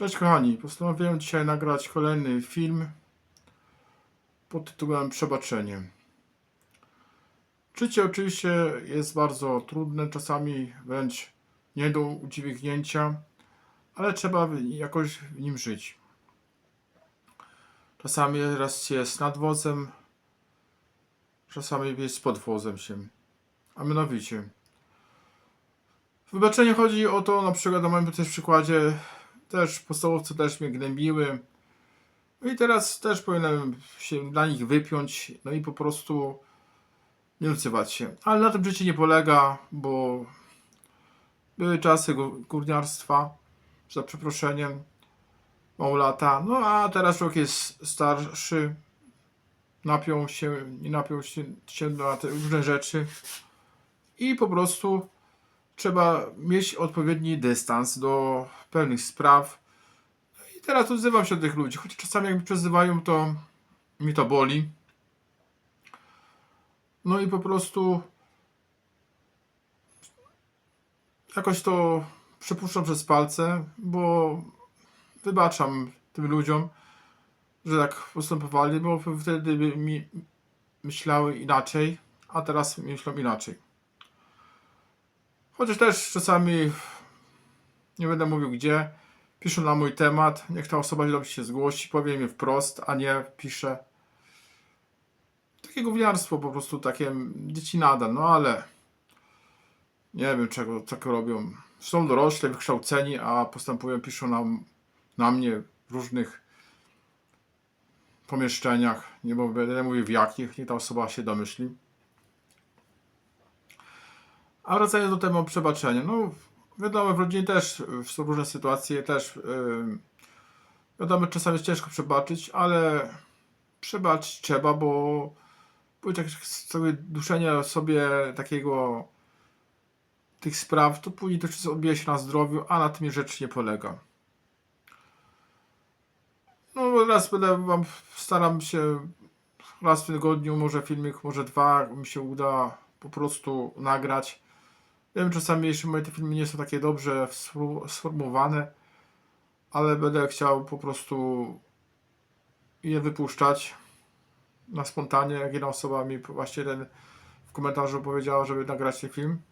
Cześć kochani, postanowiłem dzisiaj nagrać kolejny film pod tytułem Przebaczenie. Życie oczywiście jest bardzo trudne, czasami wręcz nie do udźwignięcia, ale trzeba jakoś w nim żyć. Czasami raz jest nad wozem, czasami jest pod wozem się. A mianowicie, wybaczenie chodzi o to, na przykład na moim też przykładzie, też w podstawówce też mnie gnębiły. No i teraz też powinienem się dla nich wypiąć, no i po prostu nie odzywać się. Ale na tym życie nie polega, bo były czasy gó- górniarstwa, za przeproszeniem, mało lata. No a teraz człowiek jest starszy, napiął się, nie napiął się, się na te różne rzeczy i po prostu trzeba mieć odpowiedni dystans do pewnych spraw. I teraz odzywam się do tych ludzi, choć czasami jak mnie przezywają, to mi to boli. No i po prostu jakoś to przepuszczam przez palce, bo wybaczam tym ludziom, że tak postępowali, bo wtedy by mi myślały inaczej, a teraz myślą inaczej. Chociaż też czasami nie będę mówił gdzie, piszą na mój temat, niech ta osoba mnie się zgłosi, powie mi wprost, a nie pisze. Takie gówniarstwo po prostu, takie dzieci nada, no ale nie wiem czego tak robią. Są dorośli, wykształceni, a postępują, piszą na, na mnie w różnych pomieszczeniach, nie będę mówił w jakich, niech ta osoba się domyśli. A wracając do tematu przebaczenia, no wiadomo, w rodzinie też są różne sytuacje, też yy, wiadomo, czasami jest ciężko przebaczyć, ale przebaczyć trzeba, bo, bo tak sobie duszenie sobie takiego tych spraw, to później to wszystko odbija się na zdrowiu, a na tym rzecz nie polega. No raz będę wam, staram się raz w tygodniu, może filmik, może dwa, mi się uda po prostu nagrać. Wiem, czasami jeszcze moje te filmy nie są takie dobrze sformułowane, ale będę chciał po prostu je wypuszczać na spontanie, jak jedna osoba mi właśnie ten w komentarzu powiedziała, żeby nagrać ten film.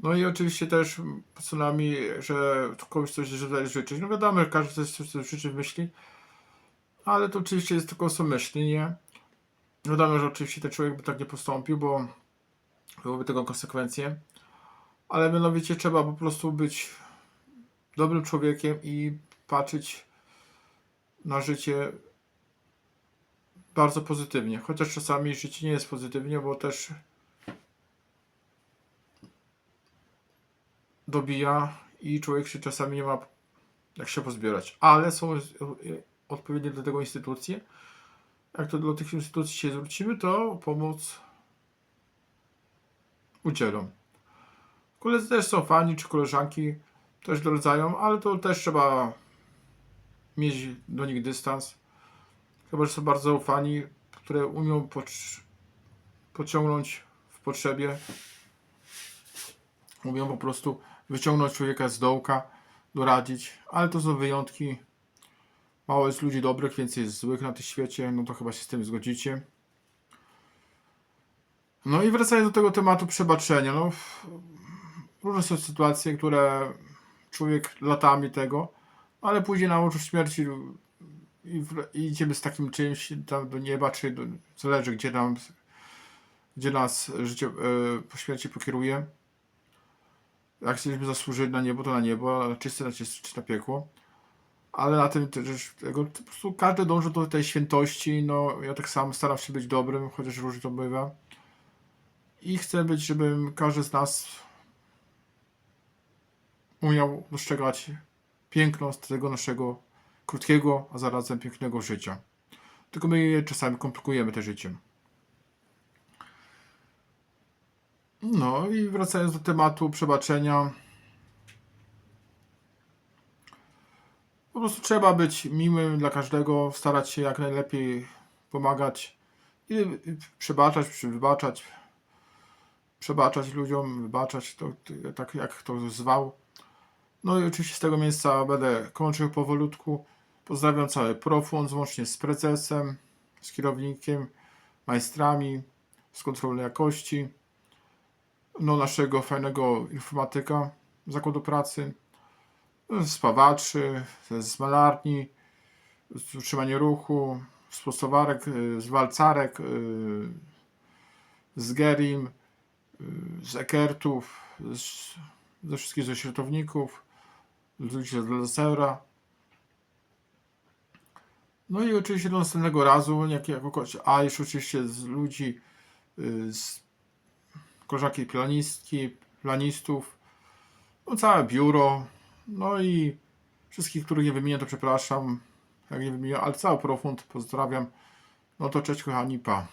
No i oczywiście też podsunęła mi, że komuś coś ży- życzyć. No wiadomo, że każdy coś, coś, coś życzy w myśli, ale to oczywiście jest tylko są myśli, nie? Wiadomo, że oczywiście ten człowiek by tak nie postąpił, bo byłoby tego konsekwencje. Ale mianowicie trzeba po prostu być dobrym człowiekiem i patrzeć na życie bardzo pozytywnie. Chociaż czasami życie nie jest pozytywnie, bo też dobija i człowiek się czasami nie ma jak się pozbierać. Ale są odpowiednie do tego instytucje. Jak to do tych instytucji się zwrócimy, to pomoc udzielą. Koledzy też są fani, czy koleżanki też doradzają, ale to też trzeba mieć do nich dystans. Chyba, że są bardzo ufani, które umią pociągnąć w potrzebie. Umią po prostu wyciągnąć człowieka z dołka, doradzić, ale to są wyjątki. Mało jest ludzi dobrych, więcej jest złych na tym świecie, no to chyba się z tym zgodzicie. No i wracając do tego tematu przebaczenia, no różne są sytuacje, które człowiek latami tego, ale później na łożu śmierci i, i idziemy z takim czymś tam do nieba, czy do, zależy gdzie nam, gdzie nas życie e, po śmierci pokieruje. Jak chcieliśmy zasłużyć na niebo, to na niebo, a na czyste, na czyste, czy na piekło. Ale na tym też tego, po prostu każdy dąży do tej świętości, no ja tak samo staram się być dobrym, chociaż różnie to bywa. I chcę być, żeby każdy z nas umiał dostrzegać piękno z tego naszego krótkiego, a zarazem pięknego życia. Tylko my czasami komplikujemy te życie. No i wracając do tematu przebaczenia. Po prostu trzeba być miłym dla każdego, starać się jak najlepiej pomagać i przebaczać, wybaczać, przebaczać ludziom, wybaczać, to, tak jak to zwał. No i oczywiście z tego miejsca będę kończył powolutku. Pozdrawiam cały Profund, łącznie z prezesem, z kierownikiem, majstrami, z kontroli jakości, no naszego fajnego informatyka zakładu pracy, z pawaczy, z malarni, z utrzymania ruchu, z postowarek, y, z walcarek, z gerim, z ekertów, z, ze wszystkich ze środowników, z ludzi z lasera. No i oczywiście do następnego razu, jak, a jeszcze oczywiście z ludzi, y, z koleżanki planistki, planistów, no całe biuro, no i wszystkich, których nie wymienię, to przepraszam, jak nie wymienię, ale cały profund pozdrawiam. No to cześć kochani, pa.